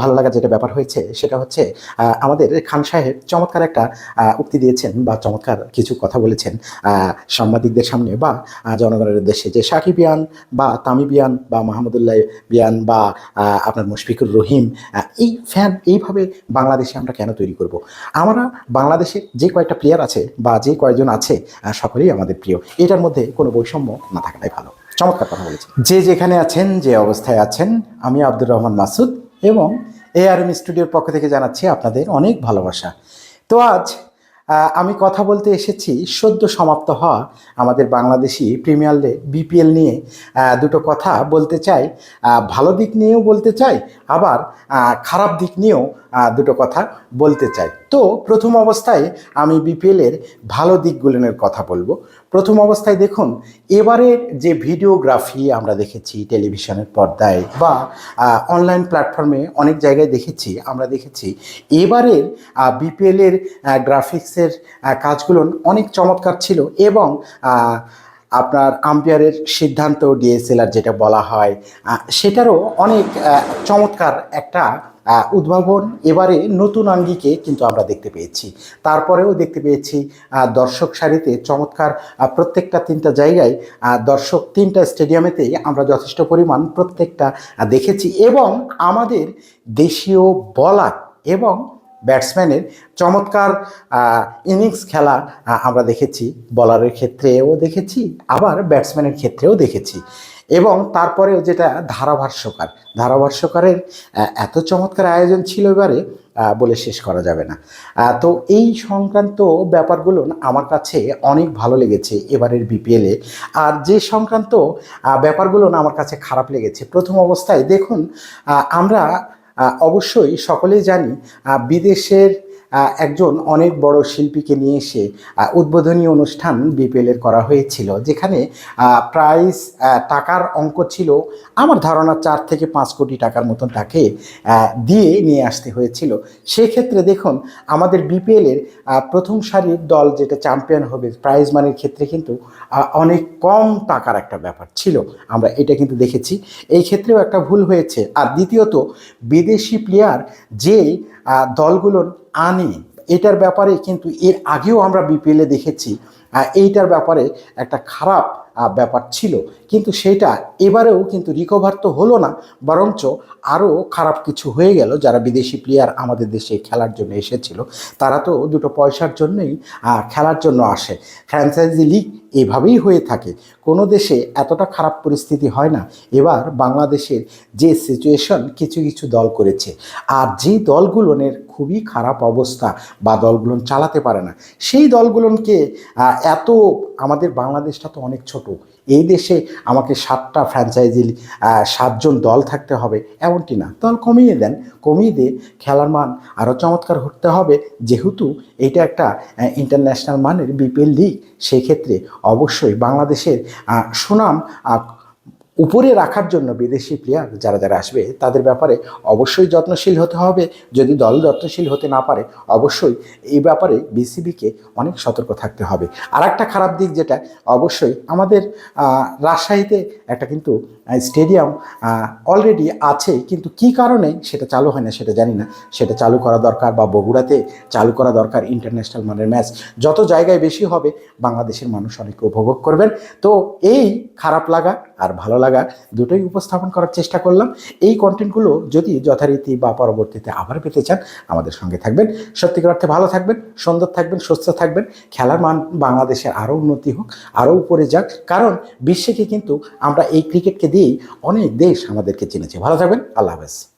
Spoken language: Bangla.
ভালো লাগা যেটা ব্যাপার হয়েছে সেটা হচ্ছে আমাদের খান সাহেব চমৎকার একটা উক্তি দিয়েছেন বা চমৎকার কিছু কথা বলেছেন সাংবাদিকদের সামনে বা জনগণের উদ্দেশ্যে যে সাকিবিয়ান বা তামিবিয়ান বা মাহমুদুল্লাহ বিয়ান বা আপনার মুশফিকুর রহিম এই ফ্যান এইভাবে বাংলাদেশে আমরা কেন তৈরি করব? আমরা বাংলাদেশে যে কয়েকটা প্লেয়ার আছে বা যে কয়েকজন আছে সকলেই আমাদের প্রিয়। এটার মধ্যে কোনো বৈষম্য না থাকাটাই ভালো। চমৎকার কথা বলেছেন। যে যেখানে আছেন, যে অবস্থায় আছেন, আমি আব্দুর রহমান মাসুদ এবং এআরএম স্টুডিওর পক্ষ থেকে জানাচ্ছি আপনাদের অনেক ভালোবাসা। তো আজ আমি কথা বলতে এসেছি সদ্য সমাপ্ত হওয়া আমাদের বাংলাদেশি প্রিমিয়ার লিগ বিপিএল নিয়ে। দুটো কথা বলতে চাই। ভালো দিক নিয়েও বলতে চাই, আবার খারাপ দিক নিয়েও দুটো কথা বলতে চাই। তো প্রথম অবস্থায় আমি বিপিএলের ভালো দিকগুলোনের কথা বলব। প্রথম অবস্থায় দেখুন এবারের যে ভিডিওগ্রাফি আমরা দেখেছি টেলিভিশনের পর্দায় বা অনলাইন প্ল্যাটফর্মে অনেক জায়গায় দেখেছি, আমরা দেখেছি এবারের বিপিএলের গ্রাফিক্সের কাজগুলো অনেক চমৎকার ছিল এবং আপনার আম্পায়ারের সিদ্ধান্ত ডিএসএলআর যেটা বলা হয় সেটারও অনেক চমৎকার একটা উদ্ভাবন। এবারে নতুন আঙ্গিকে কিন্তু আমরা দেখতে পেয়েছি। তারপরেও দেখতে পেয়েছি দর্শক সারিতে চমৎকার প্রত্যেকটা তিনটা জায়গায় দর্শক তিনটা স্টেডিয়ামেতেই আমরা যথেষ্ট পরিমাণ প্রত্যেকটা দেখেছি এবং আমাদের দেশীয় বলার এবং ব্যাটসম্যানের চমৎকার ইনিংস খেলা আমরা দেখেছি। বলারের ক্ষেত্রেও দেখেছি, আবার ব্যাটসম্যানের ক্ষেত্রেও দেখেছি। এবং তারপরেও যেটা ধারাভাষ্যকার, ধারাভাষ্যকারের এত চমৎকার আয়োজন ছিল এবারে বলে শেষ করা যাবে না। তো এই সংক্রান্ত ব্যাপারগুলো আমার কাছে অনেক ভালো লেগেছে এবারের বিপিএলে আর যে সংক্রান্ত ব্যাপারগুলো আমার কাছে খারাপ লেগেছে, প্রথম অবস্থায় দেখুন আমরা অবশ্যই সকলেই জানি বিদেশের একজন অনেক বড় শিল্পীকে নিয়ে এসে উদ্বোধনী অনুষ্ঠান বিপিএলের করা হয়েছিল, যেখানে প্রাইস টাকার অঙ্ক ছিল, আমার ধারণা চার থেকে পাঁচ কোটি টাকার মতন তাকে দিয়ে নিয়ে আসতে হয়েছিল। সেক্ষেত্রে দেখুন, আমাদের বিপিএলের প্রথম সারির দল যেটা চ্যাম্পিয়ন হবে প্রাইজ মানির ক্ষেত্রে কিন্তু অনেক কম টাকার একটা ব্যাপার ছিল। আমরা এটা কিন্তু দেখেছি। এই ক্ষেত্রেও একটা ভুল হয়েছে। আর দ্বিতীয়ত, বিদেশি প্লেয়ার যে দলগুলোর দলগুলো আনে এটার ব্যাপারে কিন্তু এর আগেও আমরা বিপিএলে দেখেছি এইটার ব্যাপারে একটা খারাপ ব্যাপার ছিল। কিন্তু সেটা এবারেও কিন্তু রিকভার তো হলো না, বরঞ্চ আরও খারাপ কিছু হয়ে গেল। যারা বিদেশি প্লেয়ার আমাদের দেশে খেলার জন্য এসেছিল, তারা তো দুটো পয়সার জন্যই খেলার জন্য আসে। ফ্র্যাঞ্চাইজি লিগ এভাবেই হয়ে থাকে। কোনো দেশে এতটা খারাপ পরিস্থিতি হয় না। এবার বাংলাদেশের যে সিচুয়েশন কিছু কিছু দল করেছে। আর যে দলগুলোনের খুবই খারাপ অবস্থা বা দলগুলো চালাতে পারে না, সেই দলগুলোকে এত আমাদের বাংলাদেশটা তো অনেক ছোট। এই দেশে আমাকে সাতটা ফ্র্যাঞ্চাইজি সাতজন দল থাকতে হবে, এমনটি না। দল কমিয়ে দেন। কমিয়ে দিয়ে খেলার মান আরও চমৎকার হতে হবে। যেহেতু এটা একটা ইন্টারন্যাশনাল মানের বিপিএল লিগ সেই ক্ষেত্রে অবশ্যই বাংলাদেশের সুনাম উপরে রাখার জন্য বিদেশি প্লেয়ার যারা যারা আসবে, তাদের ব্যাপারে অবশ্যই যত্নশীল হতে হবে। যদি দল যত্নশীল হতে না পারে, অবশ্যই এই ব্যাপারে বিসিবিকে অনেক সতর্ক থাকতে হবে। আর একটা খারাপ দিক যেটা, অবশ্যই আমাদের রাজশাহীতে একটা কিন্তু স্টেডিয়াম অলরেডি আছে কিন্তু কি কারণে সেটা চালু হয় না সেটা জানি না। সেটা চালু করা দরকার বা বগুড়াতে চালু করা দরকার ইন্টারন্যাশনাল মানের ম্যাচ যত জায়গায় বেশি হবে, বাংলাদেশের মানুষ অনেক উপভোগ করবেন। তো এই খারাপ লাগা আর ভালো লাগা দুটোই উপস্থাপন করার চেষ্টা করলাম। এই কন্টেন্টগুলো যদি যথারীতি বা পরবর্তীতে আবার পেতে চান, আমাদের সঙ্গে থাকবেন। সত্যিকার অর্থে ভালো থাকবেন, সুন্দর থাকবেন, সুস্থ থাকবেন। খেলার মান বাংলাদেশের আরও উন্নতি হোক আরও উপরে যাক। কারণ বিশ্বকে কিন্তু আমরা এই ক্রিকেটকে দিয়েই অনেক দেশ আমাদেরকে চিনেছে। ভালো থাকবেন, আল্লাহ হাফেজ।